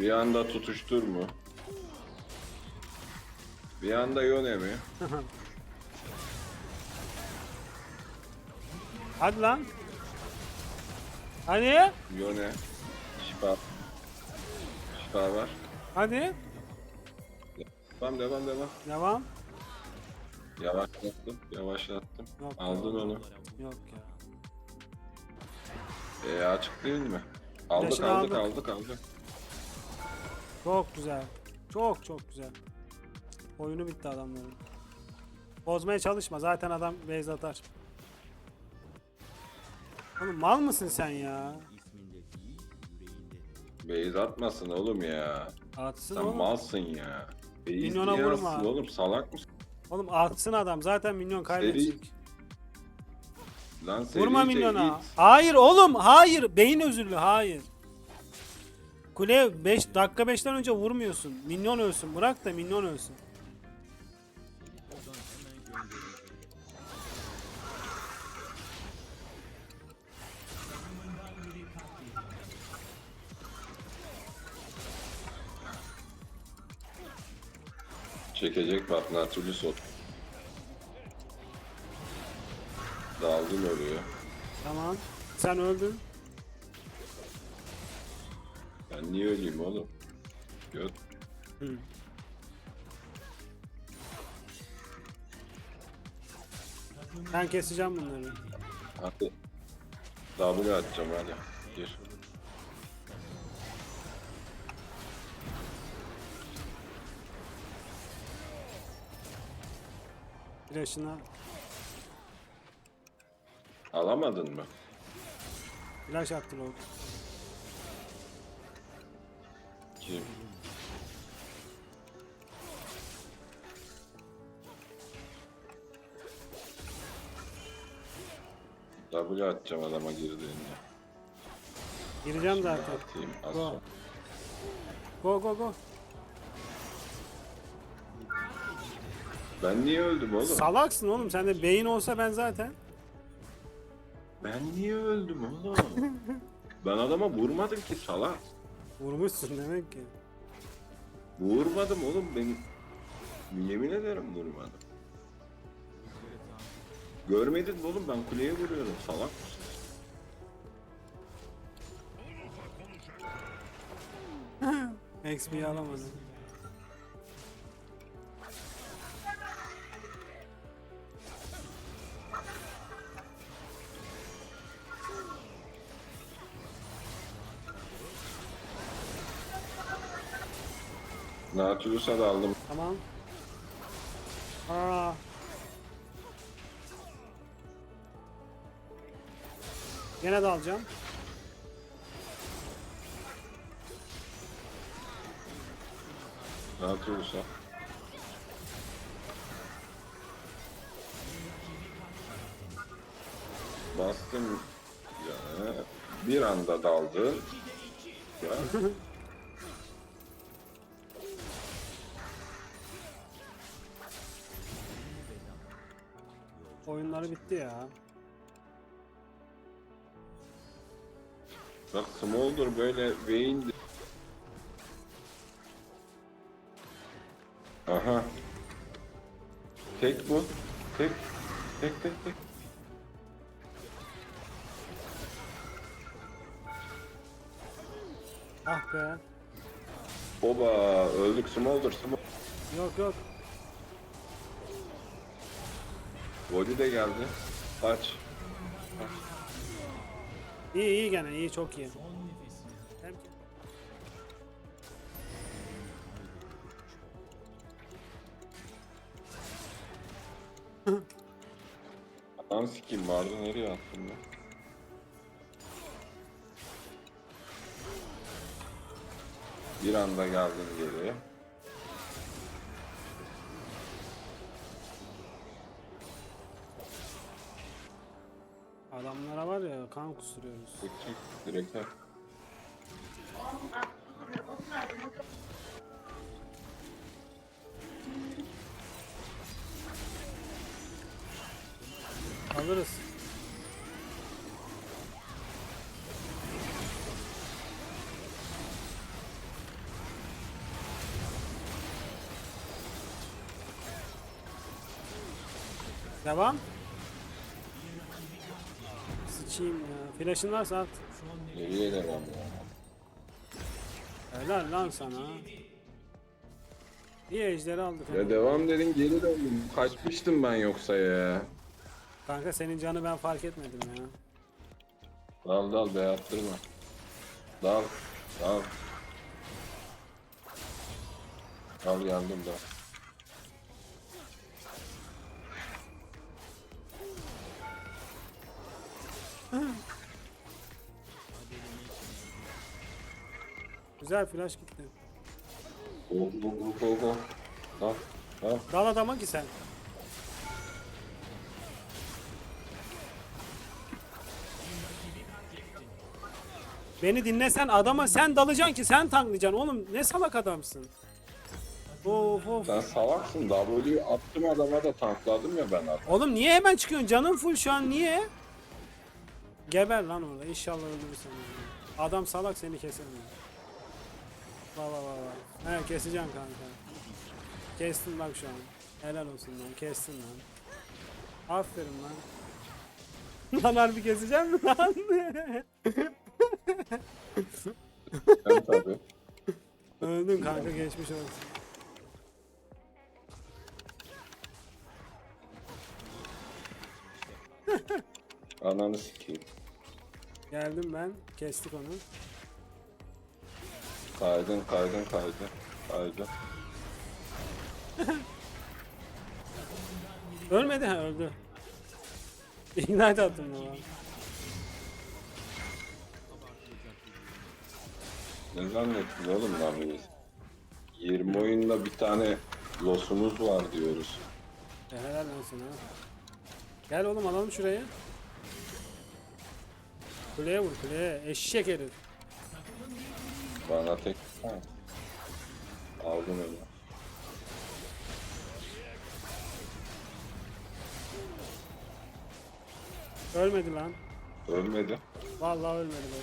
Bir anda tutuştur mu? Bir anda Yone mi? Hadi lan. Hadi. Yone. Şifa. Şifa var. Hadi. Devam devam devam. Devam. Yavaşlattım. Yavaşlattım. Yok. Aldın onu. Yok ya. E açık değil mi? Aldık Flash'ını aldık aldık. aldık aldık. Çok güzel. Çok çok güzel. Oyunu bitti adamların. Bozmaya çalışma. Zaten adam base atar. Oğlum mal mısın sen ya? Beyz atmasın oğlum ya. Atsın Sen oğlum. malsın ya. Beyz Minyona niye vurma. atsın oğlum salak mısın? Oğlum atsın adam. Zaten minyon kaybedecek. Lan Vurma minyona. git. Hayır oğlum. Hayır. Beyin özürlü. Hayır. Kule 5 dakika 5'ten önce vurmuyorsun. Minyon ölsün. Bırak da minyon ölsün. Çekecek bak Nautilus ot. Daldın oraya. Tamam. Sen öldün. Ben niye öleyim oğlum? Göt. Hı. Ben keseceğim bunları. Hadi. W atacağım hadi. Gir. Flash'ına. Alamadın mı? Flash attı lord. Kim? W atacağım adama girdiğinde. Gireceğim zaten. Atayım az Go. sonra. Go go go. Ben niye öldüm oğlum? Salaksın oğlum. Sende beyin olsa ben zaten. ben niye öldüm oğlum? ben adama vurmadım ki salak. Vurmuşsun demek ki. Vurmadım oğlum ben. Yemin ederim vurmadım. Görmedin mi oğlum ben kuleye vuruyorum salak mısın? XP'yi alamadım. Nautilus'a da aldım. Tamam. Aa. Gene de alacağım. Nautilus'a. Bastım ya bir anda daldı. Ya. Oyunları bitti ya. Bak Smolder böyle Vayne Aha. Tek bu. Tek. Tek tek tek. Ah be. Oba öldük Smolder Smolder. Yok yok. Body de geldi. Kaç. İyi iyi gene iyi çok iyi. Hem- Lan sikim vardı nereye attım ben? Bir anda geldim geri. Kusuruyoruz. Uçak direkt ha. Alırız. Devam. Sıçayım ya. Flash'ın varsa at. Nereye devam ya? Helal lan sana. İyi ejderi aldık. Ya devam dedin geri döndüm. Kaçmıştım ben yoksa ya. Kanka senin canı ben fark etmedim ya. Dal dal be yaptırma. Dal. Dal. Dal geldim dal. Güzel flash gitti. Go go go go go. Dal. Dal. Dal adama ki sen. Beni dinlesen adama sen dalacaksın ki sen tanklayacaksın oğlum ne salak adamsın. Of of. Sen salaksın. W'yu attım adama da tankladım ya ben adam. Oğlum niye hemen çıkıyorsun? Canın full şu an niye? Geber lan orada. İnşallah öldürürsün. onu. Adam salak seni kesemiyor. Va va. He keseceğim kanka. Kestin bak şu an. Helal olsun lan. Kestin lan. Aferin lan. Lan harbi keseceğim mi lan? Sen tabii. Öldün kanka geçmiş olsun. Ananı sikeyim. Geldim ben. Kestik onu. Kaydın kaydın kaydın. Kaydın. Ölmedi ha öldü. Ignite attım baba. Ne zannettin oğlum lan biz? 20 oyunda bir tane losumuz var diyoruz. E, helal olsun ha. Gel oğlum alalım şurayı. Kuleye vur kuleye. Eşek herif. Bana tek... Ha. Aldım onu. Ölmedi lan. Ölmedi. Vallahi ölmedi bu.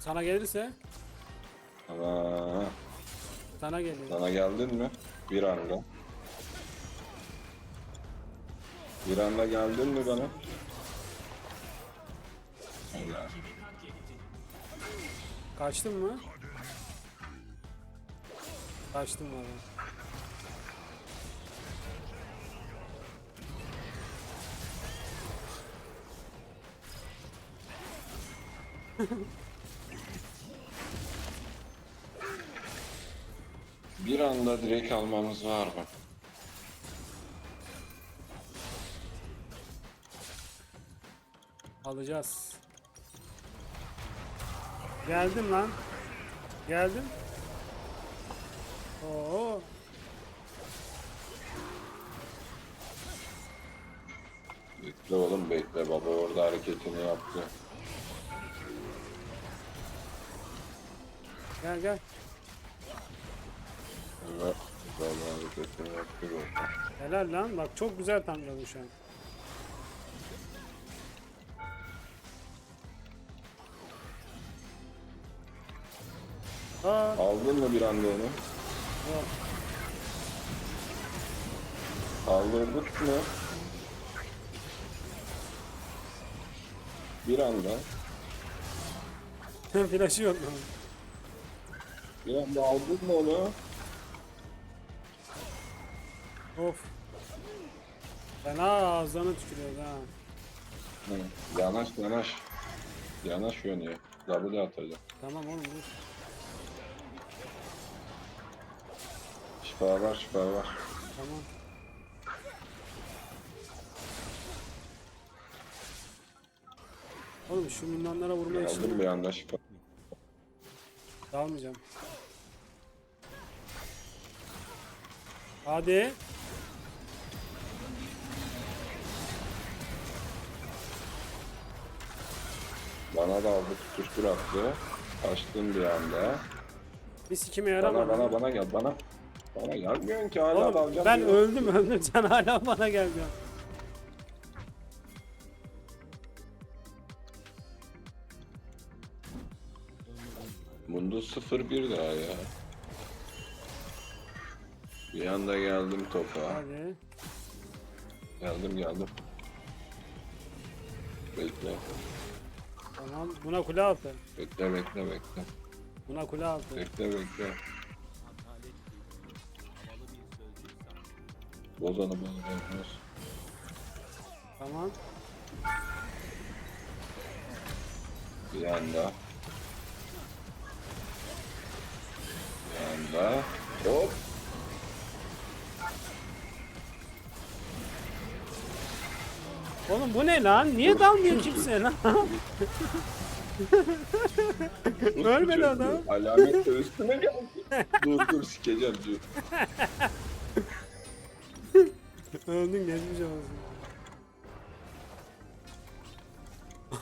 Sana gelirse Ana. sana geliyor. Sana geldin mi? Bir anda. Bir anda geldin mi bana? Kaçtın mı? Kaçtım valla. Bir anda direkt almamız var mı? Alacağız. Geldim lan. Geldim. Oo. Bekle oğlum bekle baba orada hareketini yaptı. Gel gel. Evet. Baba hareketini yaptı baba. Helal lan. Bak çok güzel tankladın şu an. Aa, Aldın mı bir anda onu? yok. Kaldırdık mı? Bir anda. Flaşı yok lan. Bir anda aldın mı onu? Of. Fena ağızlarına tükürüyor ha. Hı. Yanaş yanaş. Yanaş yönüyor. W atacağım. Tamam oğlum dur. Şifa var şifa var. Tamam. Oğlum şu milyonlara vurma Aldım bir anda şifa. dalmayacağım. Hadi. Bana da aldı tutuştur attı. Kaçtım bir anda. Bir sikime Bana yaramadı. bana bana gel bana. Bana gelmiyorsun ki hala Oğlum dalacağım ben diyor. öldüm öldüm sen hala bana gelmiyor. Bunda 0-1 daha ya. Bir anda geldim topa. Hadi. Geldim geldim. Bekle. Tamam. Buna kule altı. Bekle bekle bekle. Buna kule altı. Bekle bekle. Boz boz. Tamam. Bir anda. Bir anda. Hop. Oğlum bu ne lan? Niye dalmıyor kimse lan? Ölmedi adam. Alamet de üstüne geldi. dur dur sikeceğim dur. Öldün geçmiş olsun.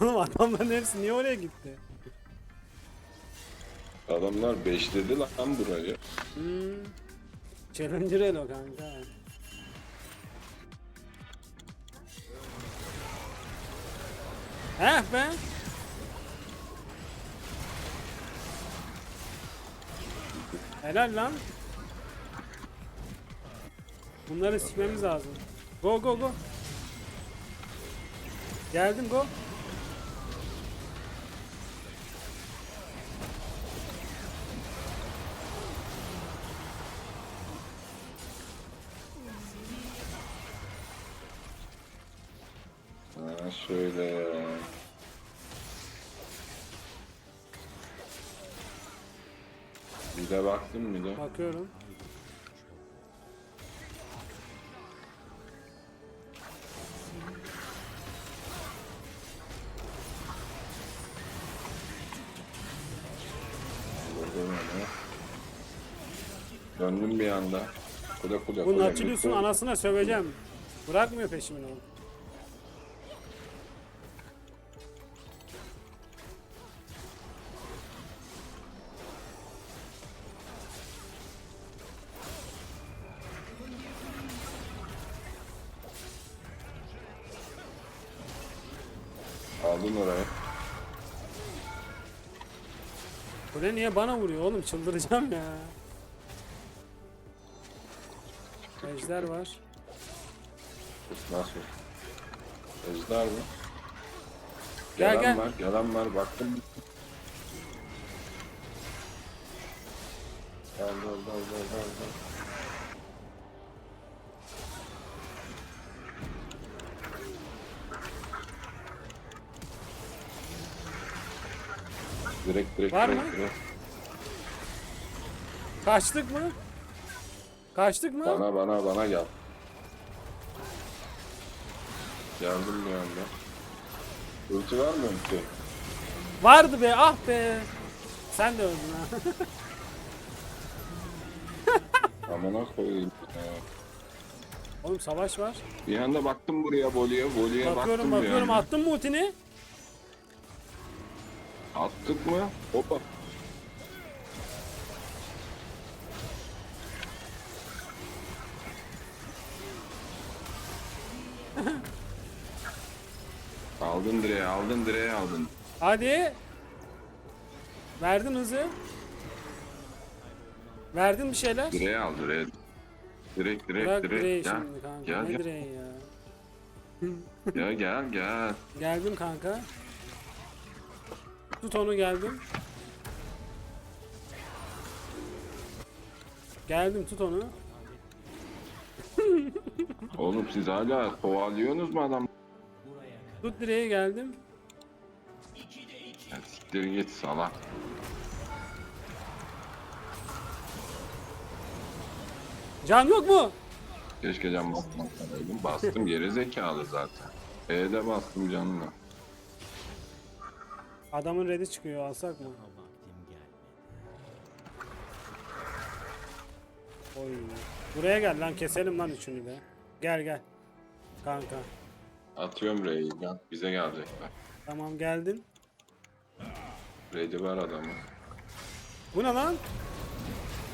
Oğlum adamların hepsi niye oraya gitti? Adamlar beşledi lan burayı. Hmm. Challenger Elo kanka. Heh be. Helal lan. Bunları sikmemiz lazım. Go go go. Geldim go. Ha şöyle. Bir de baktım bir de. Bakıyorum. Döndüm bir anda. Kule kule Bu. Nautilus'un anasına söveceğim. Bırakmıyor peşimini o. Aldın orayı. Bu ne niye bana vuruyor oğlum çıldıracağım ya. Ejder var. Nasıl? Ejder mi? Gel, Gelen gel. var, gelen var. Baktım. Gel gel gel gel gel. gel. Direkt direkt Var direkt mı? direkt. Kaçtık mı? Kaçtık mı? Bana bana bana gel. Geldim bir anda. Ulti var mı ulti? Vardı be ah be. Sen de öldün ha. Amına koyayım. ya. oğlum savaş var. Bir anda baktım buraya Boli'ye baktım Bakıyorum bir bakıyorum anda. attın mı ultini? Attık mı? Hoppa. Aldın direği, aldın direği aldın. Hadi. Verdin hızı. Verdin bir şeyler. Direği al direği. Direkt direkt Bırak direkt. direği Gel. şimdi kanka. Gel ne gel. direği ya? Gel gel gel. Geldim kanka. Tut onu geldim. Geldim tut onu. Oğlum siz hala kovalıyorsunuz mu adam? Tut direğe geldim. Ya siktir git salak. Can yok mu? Keşke can basmasaydım. Bastım geri zekalı zaten. E'de bastım canına. Adamın redi çıkıyor alsak mı? Oy. Buraya gel lan keselim lan üçünü de. Gel gel. Kanka. Atıyorum R'yi. Gel. Bize gelecekler. Tamam geldin. Ready var adamı. Bu ne lan?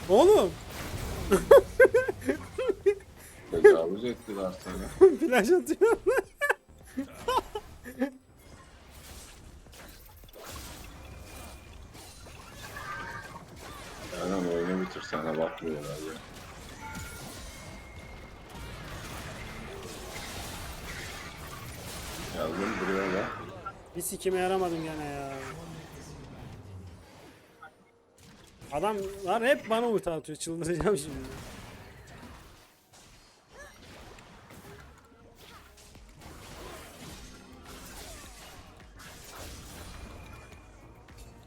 Oğlum. Tecavüz ettiler sana. Flash atıyor. Aynen oyunu bitirsene bakmıyorlar ya. Sikime yaramadım gene ya. Adamlar hep bana ulti atıyor. Çıldıracağım şimdi.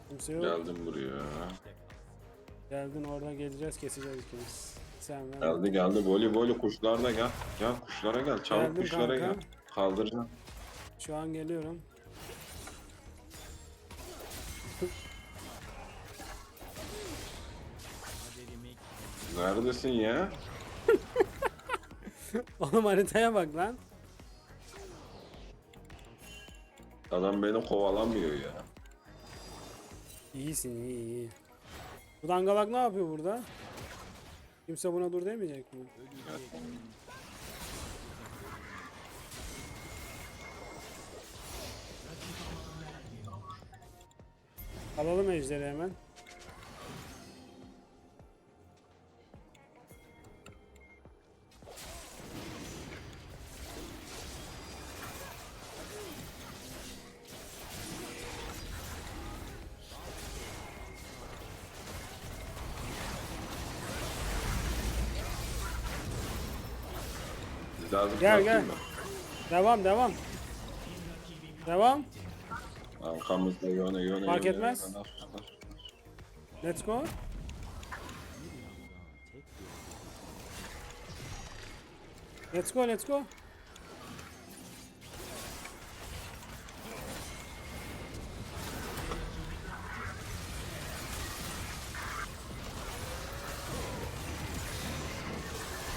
Kimse yok. Geldim buraya. Geldin orada geleceğiz keseceğiz ikimiz. Sen ben. Geldi geldi. Voli voli kuşlar da gel. Gel kuşlara gel. Çabuk Geldim kuşlara kanka. gel. Kaldıracağım. Şu an geliyorum. Neredesin ya? Oğlum haritaya bak lan. Adam beni kovalamıyor ya. İyisin iyi iyi. Bu dangalak ne yapıyor burada? Kimse buna dur demeyecek mi? Alalım ejderi hemen. Gel, gel. Devam devam. Devam. Arkamızda yöne yöne Fark yöne, etmez. yöne. Let's go. Let's go, let's go.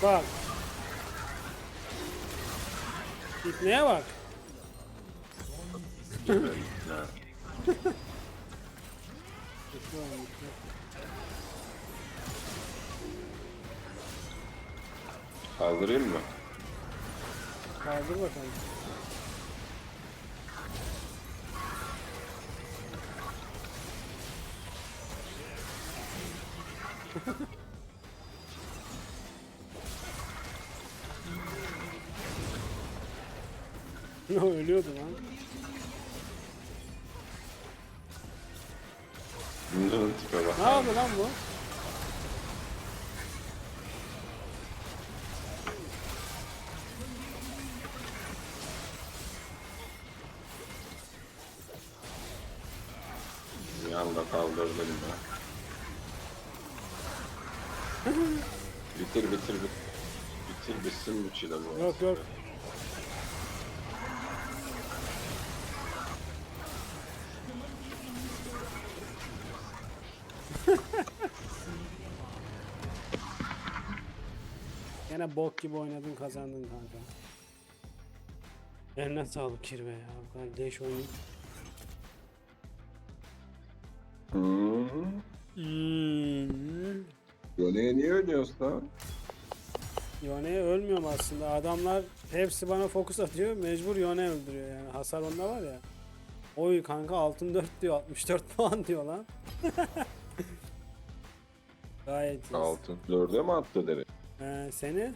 Bak. İpneye bak. Ha. İpne oğlum, ipne. Kaldırayım mı? Kaldır bakalım. Ölüyordu lan. Bunların tipe bak. Ne yapıyor lan bu? Bir anda kaldırdım ya. bitir bitir bitir. Bitir bitsin bu çile bu. Yok yok. Bok gibi oynadın kazandın kanka. Eline sağlık kirve ya. Bu kadar değiş oyun. Hmm. Hmm. Yone'ye niye ölüyorsun lan? Yone'ye ölmüyorum aslında. Adamlar hepsi bana fokus atıyor. Mecbur Yone öldürüyor yani. Hasar onda var ya. Oy kanka altın 4 diyor. 64 puan diyor lan. Gayet iyi. Altın. Dörde mi attı direkt? Ee, seni